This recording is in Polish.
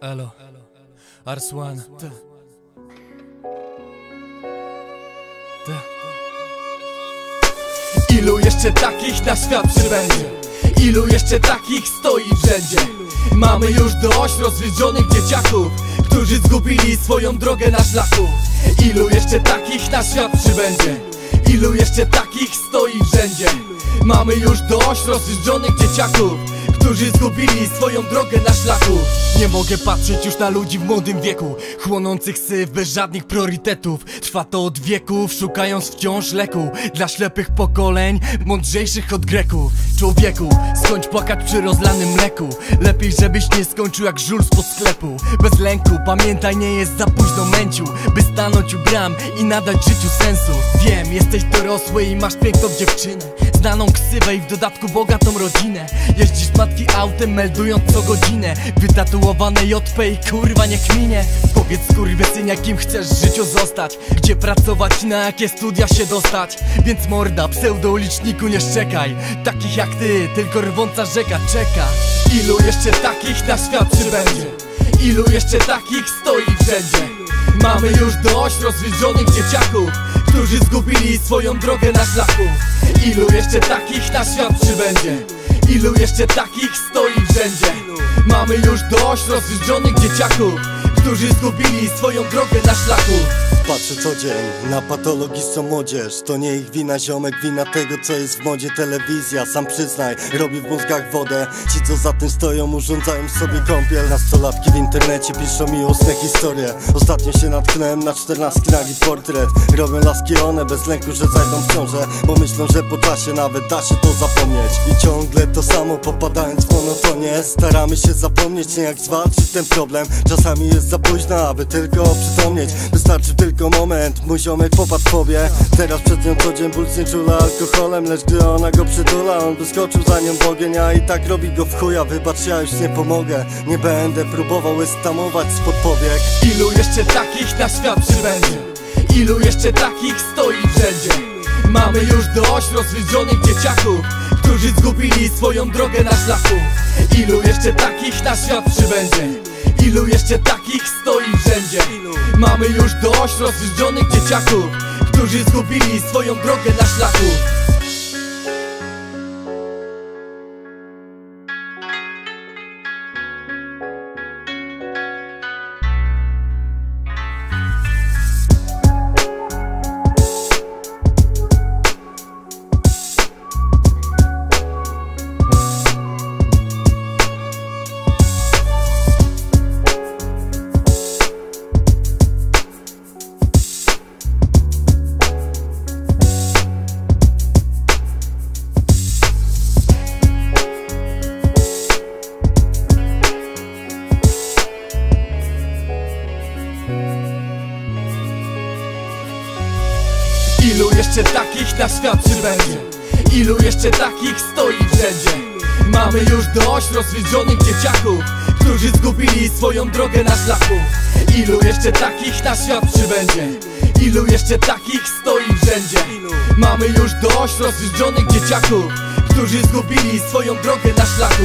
Elo, Arsłan. Te. Te. Ilu jeszcze takich na świat przybędzie? Ilu jeszcze takich stoi w rzędzie? Mamy już dość rozwiedzionych dzieciaków Którzy zgubili swoją drogę na szlaku Ilu jeszcze takich na świat przybędzie? Ilu jeszcze takich stoi w rzędzie? Mamy już dość rozwiedzionych dzieciaków Którzy zgubili swoją drogę na szlaku. Nie mogę patrzeć już na ludzi w młodym wieku Chłonących syf bez żadnych priorytetów. Trwa to od wieków, szukając wciąż leku Dla ślepych pokoleń, mądrzejszych od Greków. Człowieku, skończ płakać przy rozlanym mleku. Lepiej żebyś nie skończył jak żul spod sklepu. Bez lęku, pamiętaj nie jest za późno męciu By stanąć u bram i nadać życiu sensu. Wiem, jesteś dorosły i masz piękną dziewczynę. Znaną ksywę i w dodatku bogatą rodzinę. Jeździsz matki autem meldując co godzinę. Wytatuowane JP i kurwa nie kminie Powiedz syn jakim chcesz w życiu zostać? Gdzie pracować, na jakie studia się dostać? Więc morda, pseudouliczniku nie szczekaj. Takich jak ty, tylko rwąca rzeka czeka. Ilu jeszcze takich na świat przybędzie? Ilu jeszcze takich stoi w rzędzie Mamy już dość rozwiedzionych dzieciaków Którzy zgubili swoją drogę na szlaku. Ilu jeszcze takich na świat przybędzie? Ilu jeszcze takich stoi w Mamy już dość rozwiedzionych dzieciaków Którzy zgubili swoją drogę na szlaku Patrzę co dzień na patologiczną młodzież. To nie ich wina ziomek, wina tego co jest w modzie. Telewizja, sam przyznaj, robi w mózgach wodę. Ci co za tym stoją urządzają sobie kąpiel. Nastolatki w internecie piszą miłosne historie. Ostatnio się natknąłem na czternastki nagi portret. Robią laski one bez lęku, że zajdą w ciążę Bo myślą, że po czasie nawet da się to zapomnieć. I ciągle to samo popadając w monotonie. Staramy się zapomnieć, nie jak zwalczyć ten problem. Czasami jest za późno, aby tylko przytomnieć Wystarczy tylko tylko moment Mój ziomek popadł w Teraz przed nią co dzień ból czula alkoholem Lecz gdy ona go przytula On wyskoczył za nią w ogień A i tak robi go w chuja. Wybacz ja już nie pomogę Nie będę próbował estamować spod powiek. Ilu jeszcze takich na świat przybędzie? Ilu jeszcze takich stoi w rzędzie? Mamy już dość rozwiedzionych dzieciaków Którzy zgubili swoją drogę na szlaku. Ilu jeszcze takich na świat przybędzie Ilu jeszcze takich stoi w Mamy już dość rozjeżdżonych dzieciaków Którzy zgubili swoją drogę na szlaku jeszcze takich na świat przybędzie? Ilu jeszcze takich stoi w? Mamy już dość rozwiedzionych dzieciaków Którzy zgubili swoją drogę na szlaku Ilu jeszcze takich na świat przybędzie? Ilu jeszcze takich stoi w? Mamy już dość rozwiedzionych dzieciaków Którzy zgubili swoją drogę na szlaku